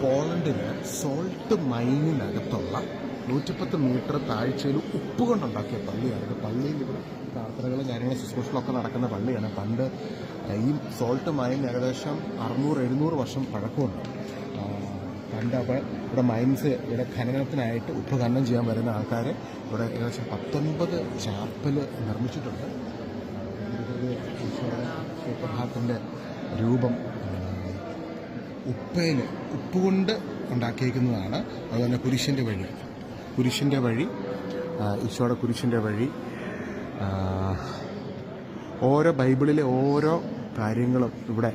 പോളണ്ടിലെ salt മൈനിനകത്തുള്ള നൂറ്റിപ്പത്ത് metre താഴ്ചയിൽ ഉപ്പ് കൊണ്ടുണ്ടാക്കിയ പള്ളിയാണ് പള്ളിയിൽ ഇവിടെ പ്രാർത്ഥനകളും കാര്യങ്ങളും ശുശ്രൂഷകളൊക്കെ നടക്കുന്ന പള്ളിയാണ് പണ്ട് ഈ സോൾട്ട് മൈൻ ഏകദേശം അറുന്നൂറ് എഴുന്നൂറ് വർഷം പഴക്കമുണ്ട് പണ്ട് അപ്പോൾ ഇവിടെ മൈൻസ് ഇവിടെ ഖനനത്തിനായിട്ട് ഉപ്പ് ഖനനം ചെയ്യാൻ വരുന്ന ആൾക്കാർ ഇവിടെ ഏകദേശം പത്തൊൻപത് ചാപ്പൽ നിർമ്മിച്ചിട്ടുണ്ട് സുപ്രഭാതത്തിന്റെ രൂപം ഉപ്പയിൽ ഉപ്പ് കൊണ്ട് ഉണ്ടാക്കിയേക്കുന്നതാണ്. അതുപോലെ കുരിശിന്റെ വഴി. കുരിശിന്റെ വഴി ഈശോയുടെ കുരിശിന്റെ വഴി ഓരോ ബൈബിളിലെ ഓരോ കാര്യങ്ങളും ഇവിടെ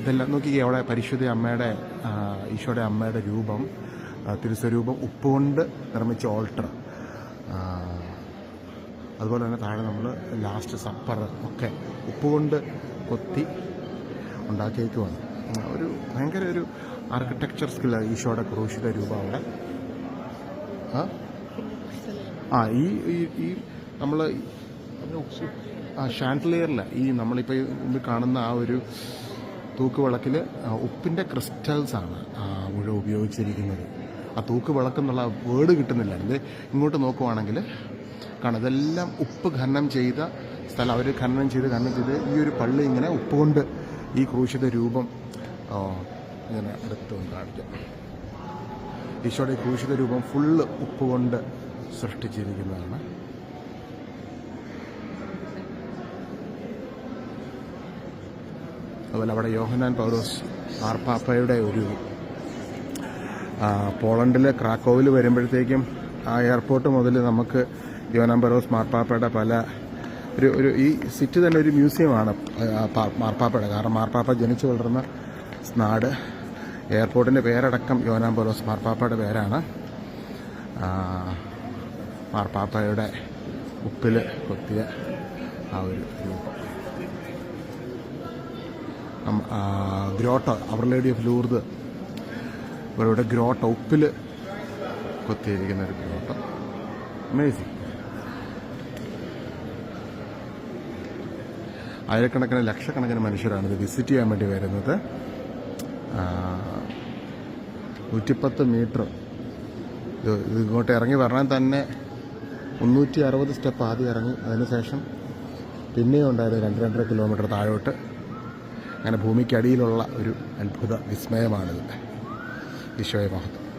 ഇതെല്ലാം നോക്കിക്കേ അവിടെ പരിശുദ്ധ അമ്മയുടെ ഈശോയുടെ അമ്മയുടെ രൂപം തിരുസ്വരൂപം ഉപ്പുകൊണ്ട് നിർമ്മിച്ച ഓൾട്ടർ. അതുപോലെ തന്നെ താഴെ നമ്മൾ ലാസ്റ്റ് സപ്പർ ഒക്കെ ഉപ്പുകൊണ്ട് കൊത്തി ഉണ്ടാക്കിയേക്കുവാണ്. ഒരു ഭയങ്കര ഒരു ആർക്കിടെക്ചർ സ്കില്ലാണ് ഈശോയുടെ ക്രൂശിയുടെ രൂപം അവിടെ. ആ? ഈ ഈ നമ്മൾ ആ ഷാൻഡലിയറിൽ ഈ നമ്മളിപ്പോൾ കാണുന്ന ആ ഒരു തൂക്കുവിളക്കിൽ ഉപ്പിന്റെ ക്രിസ്റ്റൽസാണ് മുഴുവൻ ഉപയോഗിച്ചിരിക്കുന്നത്. ആ തൂക്കുവിളക്ക് എന്നുള്ള വേർഡ് കിട്ടുന്നില്ല. ഇത് ഇങ്ങോട്ട് നോക്കുവാണെങ്കിൽ കാണാം ഇതെല്ലാം ഉപ്പ് ഖനനം ചെയ്ത സ്ഥലം. അവർ ഖനനം ചെയ്ത് ഖനനം ചെയ്ത് ഈ ഒരു പള്ളി ഇങ്ങനെ ഉപ്പ് കൊണ്ട് ഈ ക്രൂശിത രൂപം ഇങ്ങനെ അടുത്തൊന്ന് കാണിക്കാം ഈശോയുടെ ക്രൂശിത രൂപം ഫുള്ള് ഉപ്പ് കൊണ്ട് സൃഷ്ടിച്ചിരിക്കുന്നതാണ്. അതുപോലെ അവിടെ യോഹനാൻ പൗലോസ് ആർപ്പാപ്പയുടെ ഒരു പോളണ്ടിലെ ക്രാക്കോവിൽ വരുമ്പോഴത്തേക്കും ആ എയർപോർട്ട് മുതൽ നമുക്ക് യോഹനാൻ പൗലോസ് മാർപ്പാപ്പയുടെ പല ഒരു ഒരു ഈ സിറ്റി തന്നെ ഒരു മ്യൂസിയമാണ് മാർപ്പാപ്പയുടെ. കാരണം മാർപ്പാപ്പ ജനിച്ചു വളർന്ന നാട്. എയർപോർട്ടിന്റെ പേരടക്കം യോനാം പോലോസ് മാർപ്പാപ്പയുടെ പേരാണ്. മാർപ്പാപ്പയുടെ ഉപ്പിൽ കൊത്തിയ ആ ഒരു രൂപം. ഗ്രോട്ടോ അവർ ലേഡി ഓഫ് ലൂർദ്. ഇവരുടെ ഗ്രോട്ടോ ഉപ്പിൽ കൊത്തിയിരിക്കുന്ന ഒരു ഗ്രോട്ടോ. അമേസിങ് ആയിരക്കണക്കിന് ലക്ഷക്കണക്കിന് മനുഷ്യരാണ് ഇത് വിസിറ്റ് ചെയ്യാൻ വേണ്ടി വരുന്നത്. നൂറ്റിപ്പത്ത് മീറ്റർ. ഇത് ഇങ്ങോട്ട് ഇറങ്ങി വരണം തന്നെ മുന്നൂറ്റി അറുപത് സ്റ്റെപ്പ് ആദ്യം ഇറങ്ങി അതിനുശേഷം പിന്നെയും ഉണ്ടായത് രണ്ട് രണ്ടര കിലോമീറ്റർ താഴോട്ട്. അങ്ങനെ ഭൂമിക്കടിയിലുള്ള ഒരു അത്ഭുത വിസ്മയമാണിത്. ഈശോയ മഹത്വം.